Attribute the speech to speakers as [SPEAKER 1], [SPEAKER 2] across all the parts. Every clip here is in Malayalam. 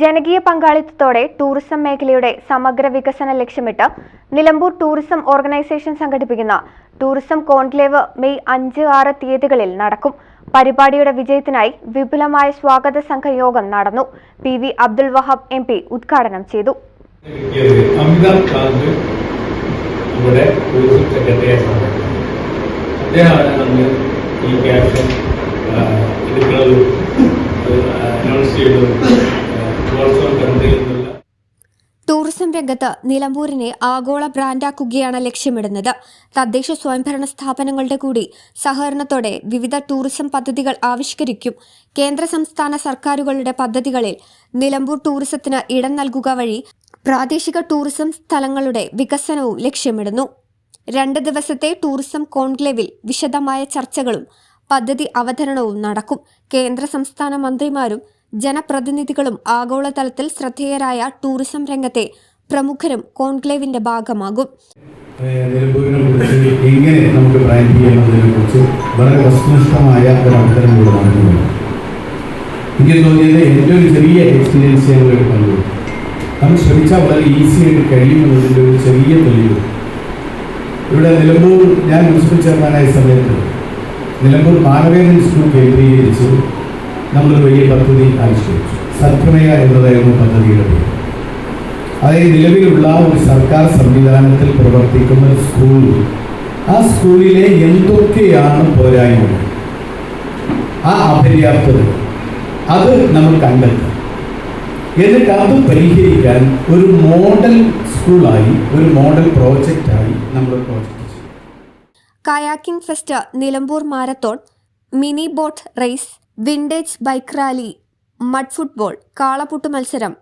[SPEAKER 1] ജനകീയ പങ്കാളിത്തത്തോടെ ടൂറിസം മേഖലയുടെ സമഗ്ര വികസന ലക്ഷ്യമിട്ട് നിലമ്പൂർ ടൂറിസം ഓർഗനൈസേഷൻ സംഘടിപ്പിക്കുന്ന ടൂറിസം കോൺക്ലേവ് മെയ് അഞ്ച് ആറ് തീയതികളിൽ നടക്കും. പരിപാടിയുടെ വിജയത്തിനായി വിപുലമായ സ്വാഗത സംഘ യോഗം നടന്നു. P V Abdul Wahab M P ഉദ്ഘാടനം ചെയ്തു.
[SPEAKER 2] അദ്ദേഹമാണ് ഈ ക്യാപ്ഷൻ അനൗൺസ്
[SPEAKER 1] ടൂറിസം രംഗത്ത് നിലമ്പൂരിനെ ആഗോള ബ്രാൻഡാക്കുകയാണ് ലക്ഷ്യമിടുന്നത്. തദ്ദേശ സ്വയംഭരണ സ്ഥാപനങ്ങളുടെ കൂടി സഹകരണത്തോടെ വിവിധ ടൂറിസം പദ്ധതികൾ ആവിഷ്കരിക്കും. കേന്ദ്ര സംസ്ഥാന സർക്കാരുകളുടെ പദ്ധതികളിൽ നിലമ്പൂർ ടൂറിസത്തിന് ഇടം നൽകുക വഴി പ്രാദേശിക ടൂറിസം സ്ഥലങ്ങളുടെ വികസനവും ലക്ഷ്യമിടുന്നു. രണ്ട് ദിവസത്തെ ടൂറിസം കോൺക്ലേവിൽ വിശദമായ ചർച്ചകളും പദ്ധതി അവതരണവും നടക്കും. കേന്ദ്ര സംസ്ഥാന മന്ത്രിമാരും ജനപ്രതിനിധികളും ആഗോളതലത്തിൽ ശ്രദ്ധേയരായ ടൂറിസം രംഗത്തെ പ്രമുഖരും കോൺക്ലേവിന്റെ ഭാഗമാകും.
[SPEAKER 3] എങ്ങനെ നമുക്ക് ബ്രാൻഡ് ചെയ്യാമെന്നതിനെ കുറിച്ച് വളരെ വസ്തുനിഷ്ഠമായ ഒരു അവസരം കൂടെ നടക്കുന്നുണ്ട്. എനിക്ക് തോന്നിയത് എന്റെ ചെറിയ എക്സ്പീരിയൻസ് ഞാൻ ഇവിടെ നമ്മൾ ശ്രമിച്ചാൽ വളരെ കഴിയുമെന്നതിന്റെ ഒരു ചെറിയ തെളിവ്. ഇവിടെ നിലമ്പൂർ ഞാൻ മുനിസിപ്പൽ ചെയർമാനായ സമയത്ത് നിലമ്പൂർ മാനവേദൻ സ്കൂൾ കേന്ദ്രീകരിച്ച് നമ്മളൊരു വലിയ പദ്ധതി ആവിഷ്കരിച്ചു. സത്യമയ എന്നതായിരുന്നു പദ്ധതിയുടെ പേര്. അതായത് നിലവിലുള്ള ഒരു സർക്കാർ സംവിധാനത്തിൽ പ്രവർത്തിക്കുന്ന ഒരു സ്കൂൾ ആ സ്കൂളിലെ എന്തൊക്കെയാണ് പോരായ്മകൾ? ആ അപര്യാപ്തത. അത് നമ്മൾ കണ്ടെത്തും എന്നിട്ട് അത് പരിഹരിക്കാൻ ഒരു മോഡൽ സ്കൂളായി ഒരു മോഡൽ പ്രോജക്റ്റായി നമ്മൾ project
[SPEAKER 1] kayaking fest Nilambur marathon mini boat race vintage bike rally mud football കാളപൂട്ട് മത്സരം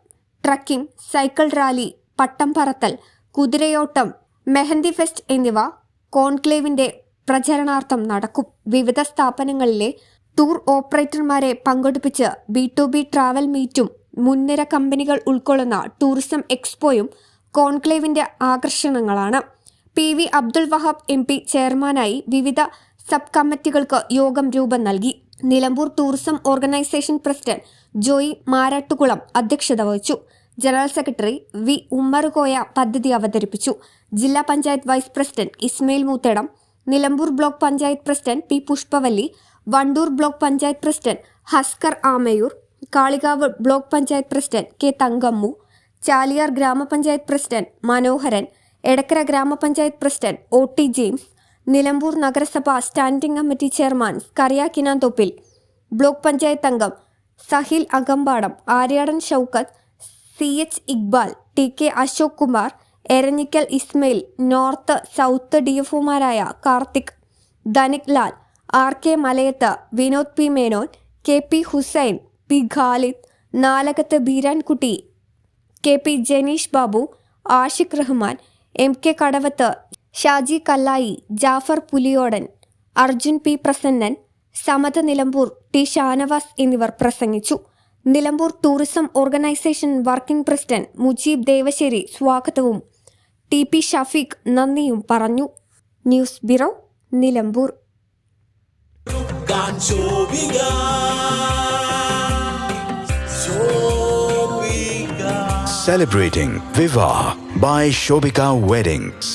[SPEAKER 1] ട്രക്കിംഗ് സൈക്കിൾ റാലി പട്ടം പറത്തൽ കുതിരയോട്ടം മെഹന്തി ഫെസ്റ്റ് എന്നിവ കോൺക്ലേവിന്റെ പ്രചരണാർത്ഥം നടക്കും. വിവിധ സ്ഥാപനങ്ങളിലെ ടൂർ ഓപ്പറേറ്റർമാരെ പങ്കെടുപ്പിച്ച് ബി ടു ബി ട്രാവൽ മീറ്റും മുൻനിര കമ്പനികൾ ഉൾക്കൊള്ളുന്ന ടൂറിസം എക്സ്പോയും കോൺക്ലേവിന്റെ ആകർഷണങ്ങളാണ്. P V Abdul Wahab M P ചെയർമാനായി വിവിധ സബ് കമ്മിറ്റികൾക്ക് യോഗം രൂപം നൽകി. Nilambur tourism organisation president Joy Marattukulam അധ്യക്ഷത വഹിച്ചു. ജനറൽ സെക്രട്ടറി വി ഉമ്മറുകോയ പദ്ധതി അവതരിപ്പിച്ചു. ജില്ലാ panchayat vice president Ismail Moothedam Nilambur block panchayat president P Pushpavalli Wandoor block panchayat president Haskar Amayur Kalikavu block panchayat president K Thankammu Chaliyar grama panchayat president Manoharan Edakkara grama panchayat president O T James Nilambur നഗരസഭ standing committee chairman Skaria Thoppil block panchayat അംഗം Sahil Akampadam Aryadan Shoukath C H Iqbal T K Ashok Kumar Eranhikkal Ismail north south D എഫുമാരായ Karthik Dhanik Lal R K Malayath Vinod P Menon K P Hussain P Khalid Nalakath Beerankutty K P Janeesh Babu Ashiq Rahman M K Kadavath Shaji Kallayi Jafar Puliyodan Arjun P Prasannan Samatha Nilambur T Shanavas എന്നിവർ പ്രസംഗിച്ചു. Nilambur tourism organisation working president Mujeeb Devassery സ്വാഗതവും ടി പി ഷഫീഖ് നന്ദിയും പറഞ്ഞു. News bureau Nilambur.
[SPEAKER 4] Celebrating Viva by Shobika Weddings.